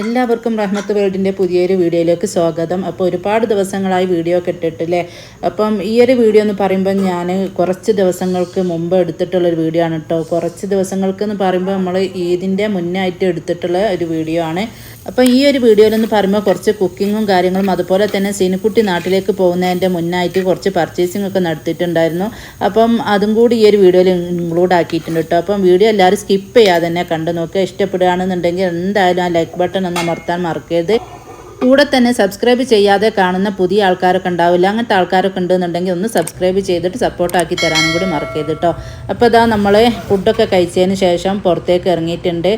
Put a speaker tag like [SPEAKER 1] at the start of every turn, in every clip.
[SPEAKER 1] എല്ലാവർക്കും റഹ്മത്ത് വേൾഡിന്റെ പുതിയൊരു വീഡിയോയിലേക്ക് സ്വാഗതം. അപ്പോൾ ഒരുപാട് ദിവസങ്ങളായി വീഡിയോ ഒക്കെ ഇട്ടിട്ടില്ലേ? അപ്പം ഈ ഒരു വീഡിയോ എന്ന് പറയുമ്പോൾ ഞാൻ കുറച്ച് ദിവസങ്ങൾക്ക് മുമ്പ് എടുത്തിട്ടുള്ളൊരു വീഡിയോ ആണ് കേട്ടോ. കുറച്ച് ദിവസങ്ങൾക്ക് എന്ന് പറയുമ്പോൾ നമ്മൾ ഈദിന്റെ മുന്നായിട്ട് എടുത്തിട്ടുള്ള ഒരു വീഡിയോ ആണ്. അപ്പം ഈ ഒരു വീഡിയോയിലെന്ന് പറയുമ്പോൾ കുറച്ച് കുക്കിങ്ങും കാര്യങ്ങളും അതുപോലെ തന്നെ സീനുക്കുട്ടി നാട്ടിലേക്ക് പോകുന്നതിന്റെ മുന്നായിട്ട് കുറച്ച് പർച്ചേസിംഗ് ഒക്കെ നടത്തിയിട്ടുണ്ടായിരുന്നു. അപ്പം അതും കൂടി ഈ ഒരു വീഡിയോയിൽ ഇൻക്ലൂഡ് ആക്കിയിട്ടുണ്ട് കേട്ടോ. അപ്പം വീഡിയോ എല്ലാവരും സ്കിപ്പ് ചെയ്യാതെ തന്നെ കണ്ടു നോക്കുക. ഇഷ്ടപ്പെടുകയാണെന്നുണ്ടെങ്കിൽ എന്തായാലും ആ ലൈക്ക് ബട്ടൺ ഒന്ന് അമർത്താൻ മറക്കരുത്. കൂടെ തന്നെ സബ്സ്ക്രൈബ് ചെയ്യാതെ കാണുന്ന പുതിയ ആൾക്കാരൊക്കെ ഉണ്ടാവില്ല. അങ്ങനത്തെ ആൾക്കാരൊക്കെ ഉണ്ടെന്നുണ്ടെങ്കിൽ ഒന്ന് സബ്സ്ക്രൈബ് ചെയ്തിട്ട് സപ്പോർട്ടാക്കി തരാനും കൂടി മറക്കരുത് കേട്ടോ അപ്പോൾ ഇതാ നമ്മൾ ഫുഡൊക്കെ കഴിച്ചതിന് ശേഷം പുറത്തേക്ക് ഇറങ്ങിയിട്ടുണ്ട്.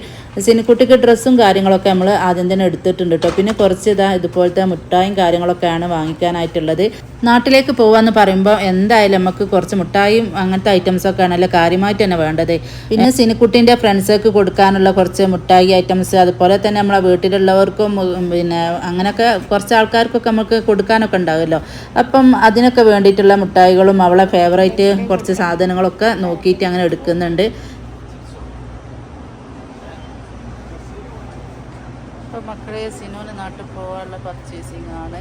[SPEAKER 1] സിനിക്കുട്ടിക്ക് ഡ്രസ്സും കാര്യങ്ങളൊക്കെ നമ്മൾ ആദ്യം തന്നെ എടുത്തിട്ടുണ്ട് കേട്ടോ പിന്നെ കുറച്ച് ഇതാ ഇതുപോലത്തെ മുട്ടായും കാര്യങ്ങളൊക്കെയാണ് വാങ്ങിക്കാനായിട്ടുള്ളത്. നാട്ടിലേക്ക് പോവാന്ന് പറയുമ്പോൾ എന്തായാലും നമുക്ക് കുറച്ച് മുട്ടായും അങ്ങനത്തെ ഐറ്റംസ് ഒക്കെ ആണല്ലോ കാര്യമായിട്ട് തന്നെ വേണ്ടത്. പിന്നെ സിനിക്കുട്ടിന്റെ ഫ്രണ്ട്സൊക്കെ കൊടുക്കാനുള്ള കുറച്ച് മുട്ടായി ഐറ്റംസ് അതുപോലെ തന്നെ നമ്മളെ വീട്ടിലുള്ളവർക്കും പിന്നെ അങ്ങനെയൊക്കെ കുറച്ച് ആൾക്കാർക്കൊക്കെ നമുക്ക് കൊടുക്കാനൊക്കെ ഉണ്ടാവുമല്ലോ. അപ്പം അതിനൊക്കെ വേണ്ടിയിട്ടുള്ള മുട്ടായികളും അവളെ ഫേവറേറ്റ് കുറച്ച് സാധനങ്ങളൊക്കെ നോക്കിയിട്ട് അങ്ങനെ എടുക്കുന്നുണ്ട്. മക്കളെ സിനുവിന് നാട്ടിൽ പോകാനുള്ള പർച്ചേസിംഗ് ആണ്.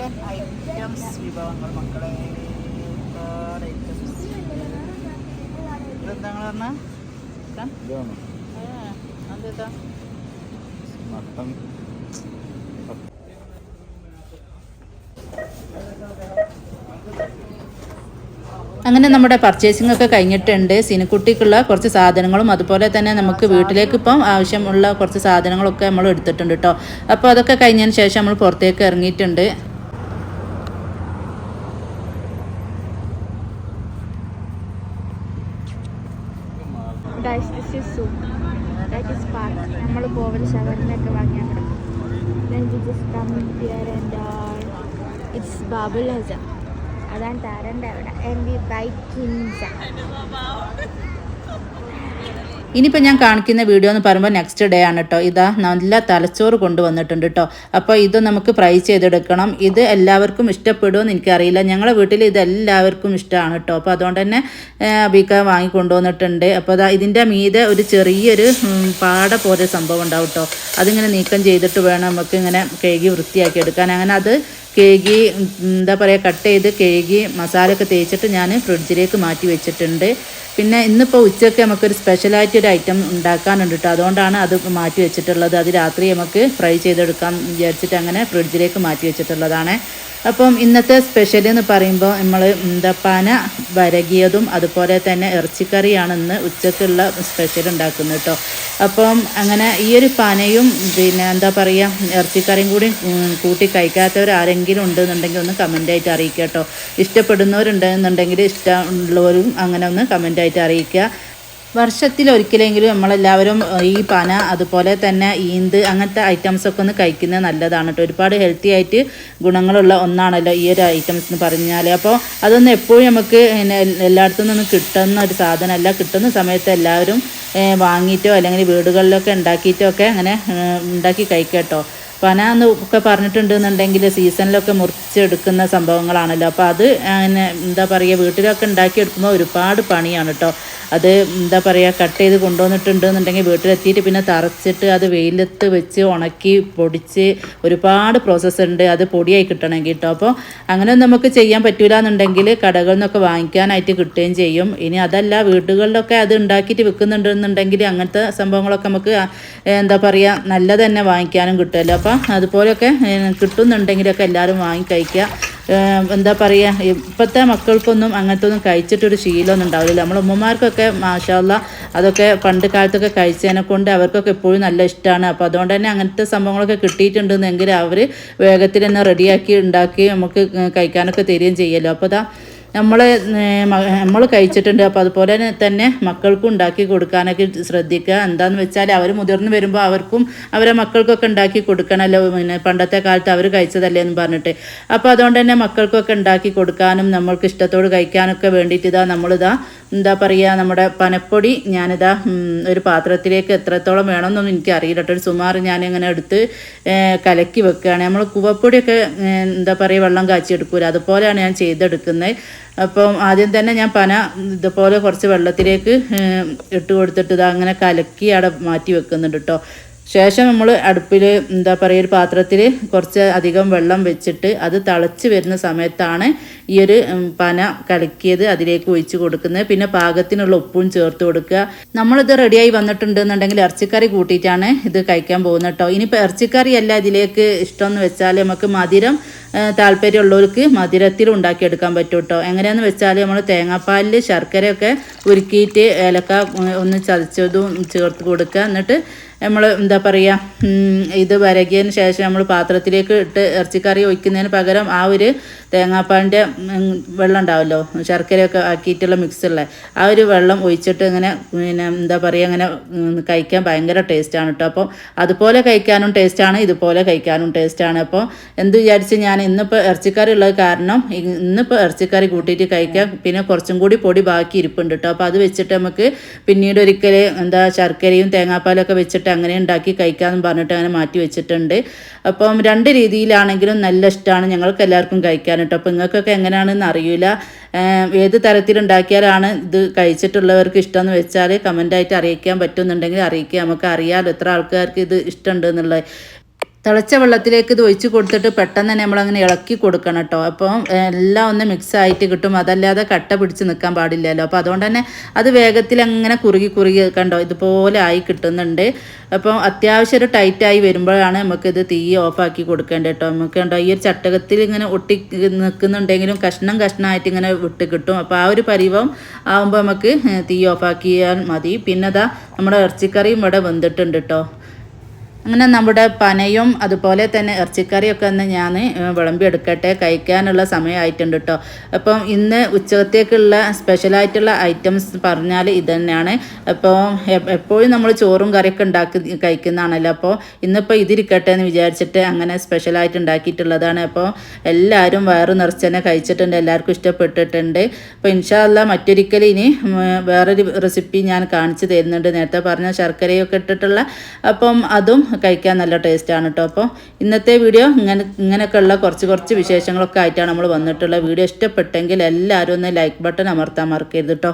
[SPEAKER 1] ചിക്കൻ ഐറ്റംസ് വിഭവങ്ങൾ മക്കളെ. ഒരുപാട് ഐറ്റംസ് ഇതെന്താ പറഞ്ഞ അതെന്താ? അങ്ങനെ നമ്മുടെ പർച്ചേസിംഗ് ഒക്കെ കഴിഞ്ഞിട്ടുണ്ട്. സിനിക്കുട്ടിക്കുള്ള കുറച്ച് സാധനങ്ങളും അതുപോലെ തന്നെ നമുക്ക് വീട്ടിലേക്ക് ഇപ്പം ആവശ്യമുള്ള കുറച്ച് സാധനങ്ങളൊക്കെ നമ്മൾ എടുത്തിട്ടുണ്ട് കേട്ടോ അപ്പോൾ അതൊക്കെ കഴിഞ്ഞതിന് ശേഷം നമ്മൾ പുറത്തേക്ക് ഇറങ്ങിയിട്ടുണ്ട്.
[SPEAKER 2] Guys, this is soup. That is part. നമ്മൾ പോവൽ ഷവർമയൊക്കെ here uh, it's Babul Hazam. അതാണ് താരന്റെ അവിടെ buy കിൻസ
[SPEAKER 1] ഇനിയിപ്പോൾ ഞാൻ കാണിക്കുന്ന വീഡിയോ എന്ന് പറയുമ്പോൾ നെക്സ്റ്റ് ഡേ ആണ് കേട്ടോ ഇതാ നല്ല തലച്ചോറ് കൊണ്ടുവന്നിട്ടുണ്ട് കേട്ടോ അപ്പോൾ ഇത് നമുക്ക് ഫ്രൈ ചെയ്തെടുക്കണം. ഇത് എല്ലാവർക്കും ഇഷ്ടപ്പെടുമെന്ന് എനിക്കറിയില്ല. ഞങ്ങളുടെ വീട്ടിൽ ഇത് എല്ലാവർക്കും ഇഷ്ടമാണ് കേട്ടോ അപ്പോൾ അതുകൊണ്ട് തന്നെ അബീക്ക വാങ്ങി കൊണ്ടുവന്നിട്ടുണ്ട് അപ്പോൾ അതാ ഇതിന്റെ മീതെ ഒരു ചെറിയൊരു പാട പോലെ സംഭവം ഉണ്ടാവും കേട്ടോ അതിങ്ങനെ നീക്കം ചെയ്തിട്ട് വേണം നമുക്ക് ഇങ്ങനെ കേകി വൃത്തിയാക്കി എടുക്കാൻ. അങ്ങനെ അത് ഉം, എന്താ പറയുക കട്ട് ചെയ്ത് കഴുകി മസാലയൊക്കെ തേച്ചിട്ട് ഞാൻ ഫ്രിഡ്ജിലേക്ക് മാറ്റി വെച്ചിട്ടുണ്ട്. പിന്നെ ഇന്നിപ്പോൾ ഉച്ചയ്ക്ക് നമുക്കൊരു സ്പെഷ്യലായിട്ട് ഒരു ഐറ്റം ഉണ്ടാക്കാനുണ്ട് കേട്ടോ അതുകൊണ്ടാണ് അത് മാറ്റി വെച്ചിട്ടുള്ളത്. അത് രാത്രി നമുക്ക് ഫ്രൈ ചെയ്തെടുക്കാം വിചാരിച്ചിട്ട് അങ്ങനെ ഫ്രിഡ്ജിലേക്ക് മാറ്റി വെച്ചിട്ടുള്ളതാണ്. അപ്പം ഇന്നത്തെ സ്പെഷ്യൽ എന്ന് പറയുമ്പോൾ നമ്മൾ പന വരകിയതും അതുപോലെ തന്നെ ഇറച്ചിക്കറിയാണ് ഇന്ന് ഉച്ചക്കുള്ള സ്പെഷ്യൽ ഉണ്ടാക്കുന്നത് കേട്ടോ അപ്പം അങ്ങനെ ഈ ഒരു പനയും പിന്നെ എന്താ പറയുക ഇറച്ചിക്കറിയും കൂടി കൂട്ടി കഴിക്കാത്തവർ ആരെങ്കിലും ഉണ്ടെന്നുണ്ടെങ്കിൽ ഒന്ന് കമന്റായിട്ട് അറിയിക്കുക കേട്ടോ ഇഷ്ടപ്പെടുന്നവരുണ്ടെന്നുണ്ടെങ്കിൽ ഇഷ്ടമുള്ളവരും അങ്ങനെ ഒന്ന് കമന്റായിട്ട് അറിയിക്കുക വർഷത്തിൽ ഒരിക്കലെങ്കിലും നമ്മളെല്ലാവരും ഈ പന അതുപോലെ തന്നെ ഈന്ത് അങ്ങനത്തെ ഐറ്റംസ് ഒക്കെ ഒന്ന് കഴിക്കുന്നത് നല്ലതാണ് കേട്ടോ ഒരുപാട് ഹെൽത്തി ആയിട്ട് ഗുണങ്ങളുള്ള ഒന്നാണല്ലോ ഈ ഒരു ഐറ്റംസ് എന്ന് പറഞ്ഞാൽ അപ്പോൾ അതൊന്നും എപ്പോഴും നമുക്ക് എല്ലായിടത്തു നിന്നും കിട്ടുന്ന ഒരു സാധനമല്ല. കിട്ടുന്ന സമയത്ത് എല്ലാവരും വാങ്ങിയിട്ടോ അല്ലെങ്കിൽ വീടുകളിലൊക്കെ ഉണ്ടാക്കിയിട്ടോ ഒക്കെ അങ്ങനെ ഉണ്ടാക്കി കഴിക്കാം കേട്ടോ പന എന്ന് ഒക്കെ പറഞ്ഞിട്ടുണ്ടെന്നുണ്ടെങ്കിൽ സീസണിലൊക്കെ മുറിച്ചെടുക്കുന്ന സംഭവങ്ങളാണല്ലോ. അപ്പോൾ അത് അങ്ങനെ എന്താ പറയുക വീട്ടിലൊക്കെ ഉണ്ടാക്കിയെടുക്കുമ്പോൾ ഒരുപാട് പണിയാണ് കേട്ടോ അത് എന്താ പറയുക കട്ട് ചെയ്ത് കൊണ്ടുവന്നിട്ടുണ്ട് എന്നുണ്ടെങ്കിൽ വീട്ടിലെത്തിയിട്ട് പിന്നെ തറച്ചിട്ട് അത് വെയിലത്ത് വെച്ച് ഉണക്കി പൊടിച്ച് ഒരുപാട് പ്രോസസ്സ് ഉണ്ട്. അത് പൊടിയായി കിട്ടണമെങ്കിൽ കേട്ടോ അപ്പോൾ അങ്ങനെ നമുക്ക് ചെയ്യാൻ പറ്റില്ല എന്നുണ്ടെങ്കിൽ കടകളിൽ നിന്നൊക്കെ വാങ്ങിക്കാനായിട്ട് കിട്ടുകയും ചെയ്യും. ഇനി അതല്ല വീടുകളിലൊക്കെ അത് ഉണ്ടാക്കിയിട്ട് വിൽക്കുന്നുണ്ടെന്നുണ്ടെങ്കിൽ അങ്ങനത്തെ സംഭവങ്ങളൊക്കെ നമുക്ക് എന്താ പറയുക നല്ല തന്നെ വാങ്ങിക്കാനും കിട്ടുമല്ലോ. അപ്പം അതുപോലെയൊക്കെ കിട്ടുന്നുണ്ടെങ്കിലൊക്കെ എല്ലാവരും വാങ്ങി കഴിക്കുക. എന്താ പറയുക ഇപ്പോഴത്തെ മക്കൾക്കൊന്നും അങ്ങനത്തെ ഒന്നും കഴിച്ചിട്ടൊരു ശീലമൊന്നും ഉണ്ടാവില്ല നമ്മൾ ഉമ്മമാർക്കൊക്കെ മാഷാല്ല അതൊക്കെ പണ്ട് കാലത്തൊക്കെ കഴിച്ചതിനെ കൊണ്ട് അവർക്കൊക്കെ എപ്പോഴും നല്ല ഇഷ്ടമാണ് അപ്പോൾ അതുകൊണ്ട് തന്നെ അങ്ങനത്തെ സംഭവങ്ങളൊക്കെ കിട്ടിയിട്ടുണ്ടെന്നെങ്കിൽ അവർ വേഗത്തിൽ തന്നെ റെഡിയാക്കി ഉണ്ടാക്കി നമുക്ക് കഴിക്കാനൊക്കെ തരികയും ചെയ്യുമല്ലോ അപ്പോൾ അതാ നമ്മൾ നമ്മൾ കഴിച്ചിട്ടുണ്ട്. അപ്പോൾ അതുപോലെ തന്നെ മക്കൾക്കും ഉണ്ടാക്കി കൊടുക്കാനൊക്കെ ശ്രദ്ധിക്കുക. എന്താണെന്ന് വെച്ചാൽ അവർ മുതിർന്നു വരുമ്പോൾ അവർക്കും അവരെ മക്കൾക്കൊക്കെ ഉണ്ടാക്കി കൊടുക്കണമല്ലോ പിന്നെ പണ്ടത്തെ കാലത്ത് അവർ കഴിച്ചതല്ലേ എന്ന് പറഞ്ഞിട്ട്. അപ്പോൾ അതുകൊണ്ട് തന്നെ മക്കൾക്കൊക്കെ ഉണ്ടാക്കി കൊടുക്കാനും നമ്മൾക്ക് ഇഷ്ടത്തോട് കഴിക്കാനൊക്കെ വേണ്ടിയിട്ട് ഇതാ നമ്മളിതാ എന്താ പറയുക നമ്മുടെ പനപ്പൊടി ഞാനിതാ ഒരു പാത്രത്തിലേക്ക് എത്രത്തോളം വേണമെന്നൊന്നും എനിക്ക് അറിയില്ല കേട്ടോ. ഒരു സുമാർ ഞാനിങ്ങനെ എടുത്ത് കലക്കി വെക്കുകയാണ്. നമ്മൾ കുവപ്പൊടിയൊക്കെ എന്താ പറയുക വെള്ളം കാച്ചിയെടുക്കൂല. അതുപോലെയാണ് ഞാൻ ചെയ്തെടുക്കുന്നത്. അപ്പം ആദ്യം തന്നെ ഞാൻ പന ഇതുപോലെ കുറച്ച് വെള്ളത്തിലേക്ക് ഇട്ട് കൊടുത്തിട്ട് ഇത് അങ്ങനെ കലക്കി അവിടെ മാറ്റി വെക്കുന്നുണ്ട് കേട്ടോ ശേഷം നമ്മൾ അടുപ്പിൽ എന്താ പറയുക ഒരു പാത്രത്തിൽ കുറച്ച് അധികം വെള്ളം വെച്ചിട്ട് അത് തിളച്ച് വരുന്ന സമയത്താണ് ഈ ഒരു പന കലക്കിയത് അതിലേക്ക് ഒഴിച്ച് കൊടുക്കുന്നത്. പിന്നെ പാകത്തിനുള്ള ഉപ്പും ചേർത്ത് കൊടുക്കുക. നമ്മളിത് റെഡിയായി വന്നിട്ടുണ്ടെന്നുണ്ടെങ്കിൽ ഇറച്ചിക്കറി കൂട്ടിയിട്ടാണ് ഇത് കഴിക്കാൻ പോകുന്നത് കേട്ടോ. ഇനിയിപ്പോൾ ഇറച്ചിക്കറി അല്ല ഇതിലേക്ക് ഇഷ്ടമെന്ന് വെച്ചാൽ നമുക്ക് മധുരം താല്പര്യമുള്ളവർക്ക് മധുരത്തിൽ ഉണ്ടാക്കിയെടുക്കാൻ പറ്റും കേട്ടോ. എങ്ങനെയാണെന്ന് വെച്ചാൽ നമ്മൾ തേങ്ങാപ്പാലിൽ ശർക്കരയൊക്കെ ഉരുക്കിയിട്ട് ഏലക്ക ഒന്ന് ചതച്ചതും ചേർത്ത് കൊടുക്കുക. എന്നിട്ട് നമ്മൾ എന്താ പറയുക ഇത് വരകിയതിന് ശേഷം നമ്മൾ പാത്രത്തിലേക്ക് ഇട്ട് ഇറച്ചിക്കറി ഒഴിക്കുന്നതിന് പകരം ആ ഒരു തേങ്ങാപ്പാലിന്റെ വെള്ളം ഉണ്ടാവുമല്ലോ ശർക്കരയൊക്കെ ആക്കിയിട്ടുള്ള മിക്സുള്ള ആ ഒരു വെള്ളം ഒഴിച്ചിട്ട് ഇങ്ങനെ പിന്നെ എന്താ പറയുക അങ്ങനെ കഴിക്കാൻ ഭയങ്കര ടേസ്റ്റാണ് കേട്ടോ അപ്പോൾ അതുപോലെ കഴിക്കാനും ടേസ്റ്റാണ് ഇതുപോലെ കഴിക്കാനും ടേസ്റ്റാണ് അപ്പോൾ എന്ത് വിചാരിച്ച് ഞാൻ ഇന്നിപ്പോൾ ഇറച്ചിക്കറി ഉള്ളത് കാരണം ഇന്നിപ്പോൾ ഇറച്ചിക്കറി കൂട്ടിയിട്ട് കഴിക്കാം പിന്നെ കുറച്ചും കൂടി പൊടി ബാക്കി ഇരിപ്പുണ്ട് കേട്ടോ അപ്പോൾ അത് വെച്ചിട്ട് നമുക്ക് പിന്നീട് ഒരിക്കൽ എന്താ ശർക്കരയും തേങ്ങാപ്പാലൊക്കെ വെച്ചിട്ട് അങ്ങനെ ഉണ്ടാക്കി കഴിക്കാമെന്ന് പറഞ്ഞിട്ട് അങ്ങനെ മാറ്റി വെച്ചിട്ടുണ്ട്. അപ്പം രണ്ട് രീതിയിലാണെങ്കിലും നല്ല ഇഷ്ടമാണ് ഞങ്ങൾക്ക് എല്ലാവർക്കും കഴിക്കാൻ കേട്ടോ. അപ്പോൾ നിങ്ങൾക്കൊക്കെ എങ്ങനെയാണെന്ന് അറിയില്ല. ഏത് തരത്തിലുണ്ടാക്കിയാലാണ് ഇത് കഴിച്ചിട്ടുള്ളവർക്ക് ഇഷ്ടമെന്ന് വെച്ചാൽ കമന്റായിട്ട് അറിയിക്കാൻ പറ്റുന്നുണ്ടെങ്കിൽ അറിയിക്കുക. നമുക്ക് അറിയാമല്ലോ എത്ര ആൾക്കാർക്ക് ഇത് ഇഷ്ടമുണ്ട് എന്നുള്ളത്. തിളച്ച വെള്ളത്തിലേക്ക് ഇത് ഒഴിച്ച് കൊടുത്തിട്ട് പെട്ടെന്ന് തന്നെ നമ്മളങ്ങനെ ഇളക്കി കൊടുക്കണം കേട്ടോ അപ്പോൾ എല്ലാം ഒന്ന് മിക്സ് ആയിട്ട് കിട്ടും. അതല്ലാതെ കട്ട പിടിച്ച് നിൽക്കാൻ പാടില്ലല്ലോ. അപ്പോൾ അതുകൊണ്ട് തന്നെ അത് വേഗത്തിൽ അങ്ങനെ കുറുകി കുറുകി കണ്ടോ ഇതുപോലെ ആയി കിട്ടുന്നുണ്ട്. അപ്പോൾ അത്യാവശ്യം ഒരു ടൈറ്റായി വരുമ്പോഴാണ് നമുക്കിത് തീ ഓഫാക്കി കൊടുക്കേണ്ടത് കേട്ടോ നമുക്ക് കണ്ടോ ഈ ഒരു ചട്ടകത്തിൽ ഇങ്ങനെ ഒട്ടി നിൽക്കുന്നുണ്ടെങ്കിലും കഷ്ണം കഷ്ണമായിട്ട് ഇങ്ങനെ വിട്ട് കിട്ടും. അപ്പോൾ ആ ഒരു പരിവം ആകുമ്പോൾ നമുക്ക് തീ ഓഫാക്കിയാൽ മതി. പിന്നെ അതാ നമ്മുടെ ഇറച്ചിക്കറിയും ഇവിടെ വെന്തിട്ടുണ്ട് കേട്ടോ അങ്ങനെ നമ്മുടെ പനയും അതുപോലെ തന്നെ ഇറച്ചിക്കറിയൊക്കെ ഒന്ന് ഞാൻ വിളമ്പി എടുക്കട്ടെ കഴിക്കാനുള്ള സമയമായിട്ടുണ്ട് കേട്ടോ അപ്പം ഇന്ന് ഉച്ചത്തേക്കുള്ള സ്പെഷ്യലായിട്ടുള്ള ഐറ്റംസ് പറഞ്ഞാൽ ഇത് തന്നെയാണ് അപ്പോൾ എപ്പോഴും നമ്മൾ ചോറും കറിയൊക്കെ ഉണ്ടാക്കി കഴിക്കുന്നതാണല്ലോ. അപ്പോൾ ഇന്നിപ്പോൾ ഇതിരിക്കട്ടെ എന്ന് വിചാരിച്ചിട്ട് അങ്ങനെ സ്പെഷ്യലായിട്ട് ഉണ്ടാക്കിയിട്ടുള്ളതാണ്. അപ്പോൾ എല്ലാവരും വയറ് നിറച്ച് തന്നെ കഴിച്ചിട്ടുണ്ട് എല്ലാവർക്കും ഇഷ്ടപ്പെട്ടിട്ടുണ്ട്. അപ്പോൾ ഇൻഷാല്ല മറ്റൊരിക്കൽ ഇനി വേറൊരു റെസിപ്പി ഞാൻ കാണിച്ചു തരുന്നുണ്ട്. നേരത്തെ പറഞ്ഞ ശർക്കരയൊക്കെ ഇട്ടിട്ടുള്ള. അപ്പം അതും കഴിക്കാൻ നല്ല ടേസ്റ്റാണ് കേട്ടോ അപ്പോൾ ഇന്നത്തെ വീഡിയോ ഇങ്ങനെ ഇങ്ങനെയൊക്കെയുള്ള കുറച്ച് കുറച്ച് വിശേഷങ്ങളൊക്കെ ആയിട്ടാണ് നമ്മൾ വന്നിട്ടുള്ളത്. വീഡിയോ ഇഷ്ടപ്പെട്ടെങ്കിൽ എല്ലാവരും ഒന്ന് ലൈക്ക് ബട്ടൺ അമർത്താൻ മറക്കരുത് കേട്ടോ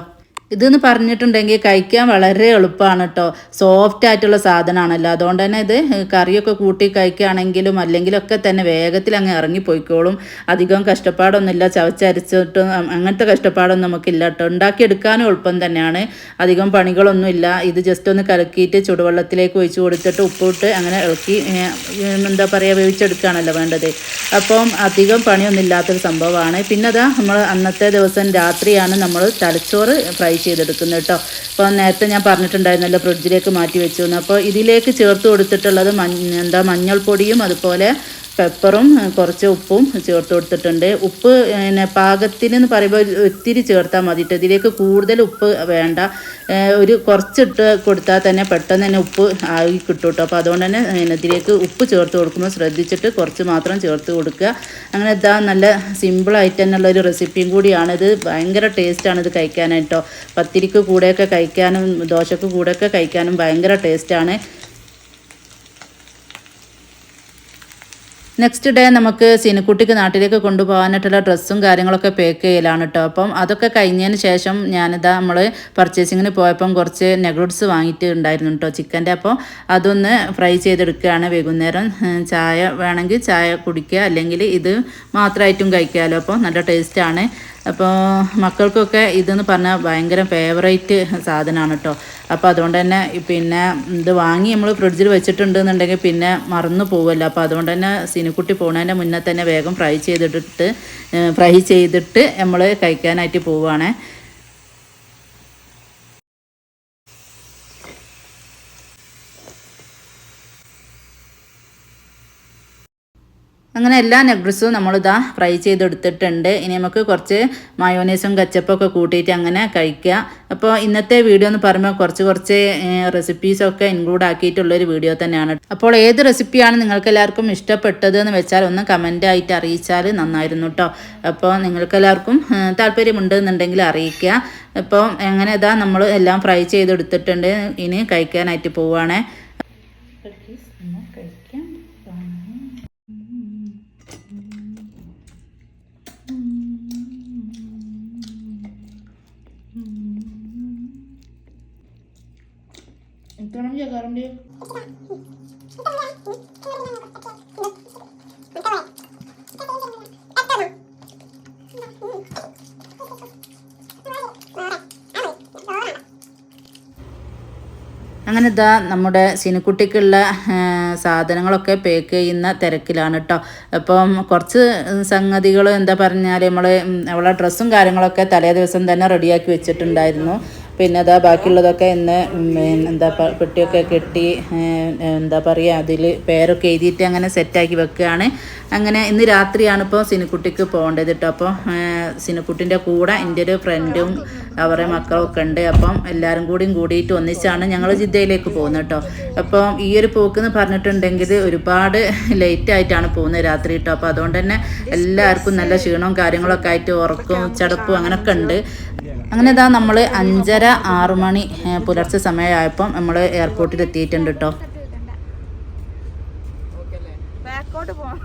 [SPEAKER 1] ഇതെന്ന് പറഞ്ഞിട്ടുണ്ടെങ്കിൽ കഴിക്കാൻ വളരെ എളുപ്പമാണ് കേട്ടോ. സോഫ്റ്റ് ആയിട്ടുള്ള സാധനമാണല്ലോ. അതുകൊണ്ട് തന്നെ ഇത് കറിയൊക്കെ കൂട്ടി കഴിക്കുകയാണെങ്കിലും അല്ലെങ്കിലൊക്കെ തന്നെ വേഗത്തിൽ അങ്ങ് ഇറങ്ങിപ്പോയിക്കോളും. അധികം കഷ്ടപ്പാടൊന്നുമില്ല. ചവച്ചരച്ചിട്ട് അങ്ങനത്തെ കഷ്ടപ്പാടൊന്നും നമുക്കില്ല കേട്ടോ. ഉണ്ടാക്കിയെടുക്കാനും എളുപ്പം തന്നെയാണ്. അധികം പണികളൊന്നുമില്ല. ഇത് ജസ്റ്റ് ഒന്ന് കലക്കിയിട്ട് ചുടുവെള്ളത്തിലേക്ക് ഒഴിച്ച് കൊടുത്തിട്ട് ഉപ്പിട്ട് അങ്ങനെ ഇളക്കി എന്താ പറയുക വേവിച്ചെടുക്കുകയാണല്ലോ വേണ്ടത്. അപ്പം അധികം പണിയൊന്നും ഇല്ലാത്തൊരു സംഭവമാണ്. പിന്നെ അതാ നമ്മൾ അന്നത്തെ ദിവസം രാത്രിയാണ് നമ്മൾ തലച്ചോറ് ഫ്രൈ ചെയ്തെടുക്കുന്നത് കേട്ടോ. അപ്പോൾ നേരത്തെ ഞാൻ പറഞ്ഞിട്ടുണ്ടായിരുന്നല്ലോ ഫ്രിഡ്ജിലേക്ക് മാറ്റി വെച്ചു അപ്പോൾ ഇതിലേക്ക് ചേർത്ത് കൊടുത്തിട്ടുള്ളത് മഞ്ഞ എന്താ മഞ്ഞൾപ്പൊടിയും അതുപോലെ പെപ്പറും കുറച്ച് ഉപ്പും ചേർത്ത് കൊടുത്തിട്ടുണ്ട്. ഉപ്പ് പിന്നെ പാകത്തിന് എന്ന് പറയുമ്പോൾ ഒത്തിരി ചേർത്താൽ മതി ഇതിലേക്ക് കൂടുതൽ ഉപ്പ് വേണ്ട. ഒരു കുറച്ചിട്ട് കൊടുത്താൽ തന്നെ പെട്ടെന്ന് തന്നെ ഉപ്പ് ആകി കിട്ടും കേട്ടോ അപ്പോൾ അതുകൊണ്ട് തന്നെ ഇതിലേക്ക് ഉപ്പ് ചേർത്ത് കൊടുക്കുമ്പോൾ ശ്രദ്ധിച്ചിട്ട് കുറച്ച് മാത്രം ചേർത്ത് കൊടുക്കുക. അങ്ങനെ ഇതാ നല്ല സിമ്പിളായിട്ട് തന്നെയുള്ള ഒരു റെസിപ്പിയും കൂടിയാണ് ഇത് ഭയങ്കര ടേസ്റ്റാണ് ഇത് കഴിക്കാനായിട്ടോ പത്തിരിക്ക് കൂടെയൊക്കെ കഴിക്കാനും ദോശക്ക് കൂടെയൊക്കെ കഴിക്കാനും ഭയങ്കര ടേസ്റ്റാണ് നെക്സ്റ്റ് ഡേ നമുക്ക് സിനിക്കുട്ടിക്ക് നാട്ടിലേക്ക് കൊണ്ടുപോകാനായിട്ടുള്ള ഡ്രസ്സും കാര്യങ്ങളൊക്കെ പാക്ക് ചെയ്യലാണ് കേട്ടോ അപ്പം അതൊക്കെ കഴിഞ്ഞതിന് ശേഷം ഞാനിതാ നമ്മൾ പർച്ചേസിങ്ങിന് പോയപ്പം കുറച്ച് നെഗ്ലൂഡ്സ് വാങ്ങിയിട്ട് ഉണ്ടായിരുന്നു കേട്ടോ ചിക്കന്റെ. അപ്പോൾ അതൊന്ന് ഫ്രൈ ചെയ്തെടുക്കുകയാണ് വൈകുന്നേരം. ചായ വേണമെങ്കിൽ ചായ കുടിക്കുക അല്ലെങ്കിൽ ഇത് മാത്രമായിട്ടും കഴിക്കാമല്ലോ. അപ്പോൾ നല്ല ടേസ്റ്റാണ് അപ്പോൾ മക്കൾക്കൊക്കെ ഇതെന്ന് പറഞ്ഞാൽ ഭയങ്കര ഫേവറേറ്റ് സാധനമാണ് കേട്ടോ അപ്പോൾ അതുകൊണ്ട് തന്നെ പിന്നെ ഇത് വാങ്ങി നമ്മൾ ഫ്രിഡ്ജിൽ വെച്ചിട്ടുണ്ടെന്നുണ്ടെങ്കിൽ പിന്നെ മറന്നു പോവുമല്ലോ അപ്പോൾ അതുകൊണ്ട് തന്നെ സിനിക്കുട്ടി പോകുന്നതിന്റെ മുന്നേ തന്നെ വേഗം ഫ്രൈ ചെയ്തിട്ട് ഫ്രൈ ചെയ്തിട്ട് നമ്മൾ കഴിക്കാനായിട്ട് പോവുകയാണേ അങ്ങനെ എല്ലാ നെഗ്രിസും നമ്മളിതാ ഫ്രൈ ചെയ്തെടുത്തിട്ടുണ്ട്. ഇനി നമുക്ക് കുറച്ച് മയോനൈസും കച്ചപ്പൊക്കെ കൂട്ടിയിട്ട് അങ്ങനെ കഴിക്കുക. അപ്പോൾ ഇന്നത്തെ വീഡിയോ എന്ന് പറയുമ്പോൾ കുറച്ച് കുറച്ച് റെസിപ്പീസൊക്കെ ഇൻക്ലൂഡ് ആക്കിയിട്ടുള്ളൊരു വീഡിയോ തന്നെയാണ്. അപ്പോൾ ഏത് റെസിപ്പിയാണ് നിങ്ങൾക്ക് എല്ലാവർക്കും ഇഷ്ടപ്പെട്ടത് എന്ന് വെച്ചാൽ ഒന്ന് കമന്റ് ആയിട്ട് അറിയിച്ചാൽ നന്നായിരുന്നു കേട്ടോ അപ്പോൾ നിങ്ങൾക്കെല്ലാവർക്കും താല്പര്യമുണ്ട് എന്നുണ്ടെങ്കിൽ അറിയിക്കുക. അപ്പോൾ എങ്ങനെ ഇതാ നമ്മൾ എല്ലാം ഫ്രൈ ചെയ്തെടുത്തിട്ടുണ്ട്. ഇനി കഴിക്കാനായിട്ട് പോവുകയാണേ Ito ya garam dia. അങ്ങനെ ഇതാ നമ്മുടെ സിനിക്കുട്ടിക്കുള്ള സാധനങ്ങളൊക്കെ പേക്ക് ചെയ്യുന്ന തിരക്കിലാണ് കേട്ടോ അപ്പം കുറച്ച് സംഗതികൾ എന്താ പറഞ്ഞാൽ നമ്മൾ അവളെ ഡ്രസ്സും കാര്യങ്ങളൊക്കെ തലേ ദിവസം തന്നെ റെഡിയാക്കി വെച്ചിട്ടുണ്ടായിരുന്നു പിന്നെ അതാ ബാക്കിയുള്ളതൊക്കെ ഇന്ന് എന്താ പെട്ടിയൊക്കെ കെട്ടി എന്താ പറയുക അതിൽ പേരൊക്കെ എഴുതിയിട്ട് അങ്ങനെ സെറ്റാക്കി വെക്കുകയാണ്. അങ്ങനെ ഇന്ന് രാത്രിയാണ് ഇപ്പോൾ സിനിക്കുട്ടിക്ക് പോകേണ്ടത് കേട്ടോ അപ്പോൾ സിനിക്കുട്ടിന്റെ കൂടെ എന്റെ ഒരു ഫ്രണ്ടും അവരുടെ മക്കളൊക്കെ ഉണ്ട്. അപ്പം എല്ലാവരും കൂടിയും കൂടിയിട്ട് ഒന്നിച്ചാണ് ഞങ്ങൾ ജിദ്ദയിലേക്ക് പോകുന്നത് കേട്ടോ അപ്പം ഈ ഒരു പോക്ക് എന്ന് പറഞ്ഞിട്ടുണ്ടെങ്കിൽ ഒരുപാട് ലേറ്റ് ആയിട്ടാണ് പോകുന്നത് രാത്രി കേട്ടോ അപ്പോൾ അതുകൊണ്ട് തന്നെ എല്ലാവർക്കും നല്ല ക്ഷീണവും കാര്യങ്ങളൊക്കെ ആയിട്ട് ഉറക്കവും ചടപ്പും അങ്ങനെയൊക്കെ ഉണ്ട്. അങ്ങനെ ഇതാ നമ്മൾ അഞ്ചര ആറു മണി പുലർച്ചെ സമയമായപ്പം നമ്മൾ എയർപോർട്ടിൽ എത്തിയിട്ടുണ്ട് കേട്ടോ
[SPEAKER 2] ബാക്കോട്ട് പോകണം.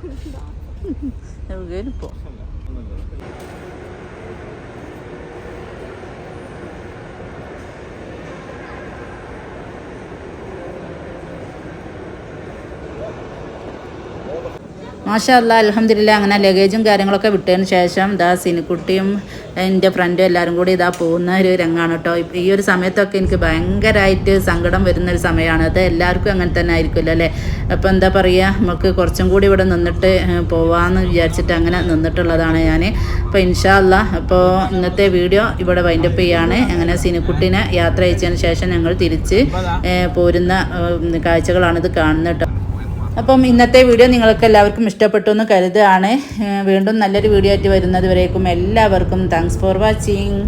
[SPEAKER 1] മാഷാ അലഹമില്ല അങ്ങനെ ലഗേജും കാര്യങ്ങളൊക്കെ വിട്ടതിന് ശേഷം ഇതാ സിനിക്കുട്ടിയും എന്റെ ഫ്രണ്ടും എല്ലാവരും കൂടി ഇതാ പോകുന്ന ഒരു രംഗമാണ് കേട്ടോ ഈ ഒരു സമയത്തൊക്കെ എനിക്ക് ഭയങ്കരമായിട്ട് സങ്കടം വരുന്ന ഒരു സമയമാണ്. അത് എല്ലാവർക്കും അങ്ങനെ തന്നെ ആയിരിക്കുമല്ലോ അല്ലേ? അപ്പോൾ എന്താ പറയുക നമുക്ക് കുറച്ചും കൂടി ഇവിടെ നിന്നിട്ട് പോവാമെന്ന് വിചാരിച്ചിട്ട് അങ്ങനെ നിന്നിട്ടുള്ളതാണ് ഞാൻ അപ്പോൾ ഇൻഷാ അല്ലാ അപ്പോൾ ഇന്നത്തെ വീഡിയോ ഇവിടെ വൈൻഡപ്പ് ചെയ്യാണ്. അങ്ങനെ സിനിക്കുട്ടിനെ യാത്ര അയച്ചതിന് ശേഷം ഞങ്ങൾ തിരിച്ച് പോരുന്ന കാഴ്ചകളാണിത് കാണുന്നത് കേട്ടോ അപ്പം ഇന്നത്തെ വീഡിയോ നിങ്ങൾക്ക് എല്ലാവർക്കും ഇഷ്ടപ്പെട്ടു എന്ന് കരുതുകയാണ്. വീണ്ടും നല്ലൊരു വീഡിയോ ആയിട്ട് വരുന്നത് വരേക്കും. എല്ലാവർക്കും താങ്ക്സ് ഫോർ വാച്ചിങ്